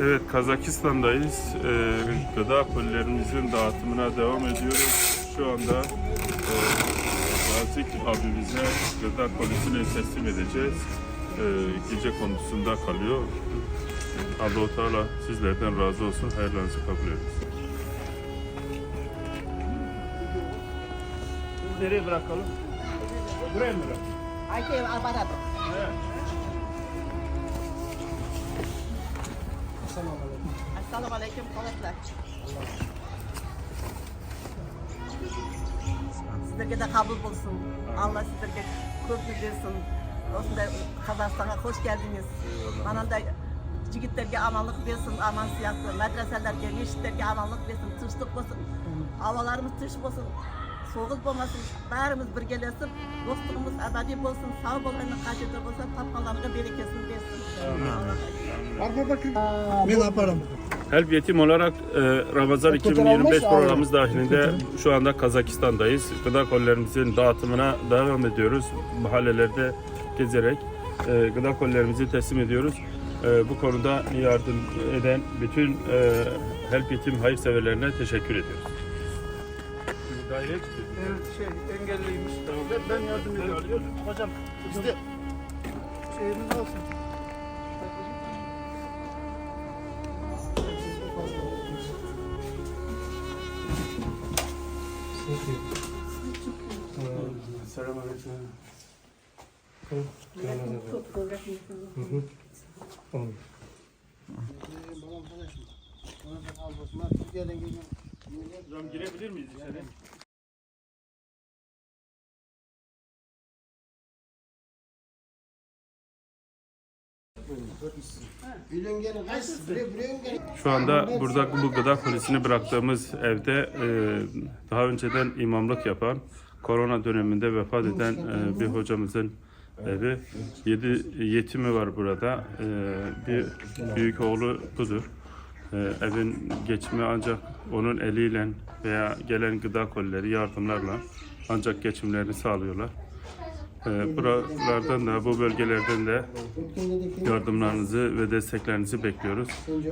Evet Kazakistan'dayız. Ee, gıda kolilerimizin dağıtımına devam ediyoruz. Şu anda e, Nazik abimize gıda kolisini teslim edeceğiz. Ee, gece konusunda kalıyor. Allah-u Teala sizlerden razı olsun. Hayırlarınızı kabul edin. Nereye bırakalım? Buraya mı bırakalım? Hay que barato. Assalamu alaikum kolatlar. Sizlerge de kabul bulsun. Allah sizlerge köprü versin. Osunda Kazakistan'a hoş geldiniz. Bana da Cigitlerge amanlık versin, aman siyasi, medreselerge, meşitlerge amanlık versin, tırşlık olsun. Havalarımız tırş olsun, soğuk olmasın, bärimiz birgelesin, dostluğumuz ebedi olsun, sağ olanın kaçırdı olsa, tapmalarına berekesin versin. Ben yaparım. Help Yetim olarak e, Ramazan 2025 programımız dahilinde şu anda Kazakistan'dayız. Gıda kolilerimizin dağıtımına devam ediyoruz. Mahallelerde gezerek e, gıda kolilerimizi teslim ediyoruz. E, bu konuda yardım eden bütün e, Help Yetim hayırseverlerine teşekkür ediyoruz. Evet şey engelliymiş. Ben, ben yardım ediyorum. Hocam bizde şeyimiz olsun. Selamünaleyküm. Hocam girebilir miyiz içeri? Şu anda burada bu gıda polisini bıraktığımız evde e, daha önceden imamlık yapan, korona döneminde vefat eden e, bir hocamızın evi. Yedi yetimi var burada. E, bir büyük oğlu budur. Evin geçimi ancak onun eliyle veya gelen gıda kolileri yardımlarla ancak geçimlerini sağlıyorlar. E, buralardan da bu bölgelerden de yardımlarınızı ve desteklerinizi bekliyoruz.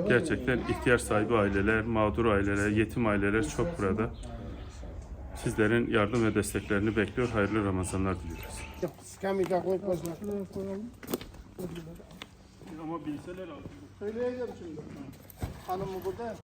Gerçekten ihtiyaç sahibi aileler, mağdur aileler, yetim aileler çok burada. Sizlerin yardım ve desteklerini bekliyor. Hayırlı Ramazanlar diliyoruz. Ama bilseler Söyleyeceğim şimdi. Hanımı burada.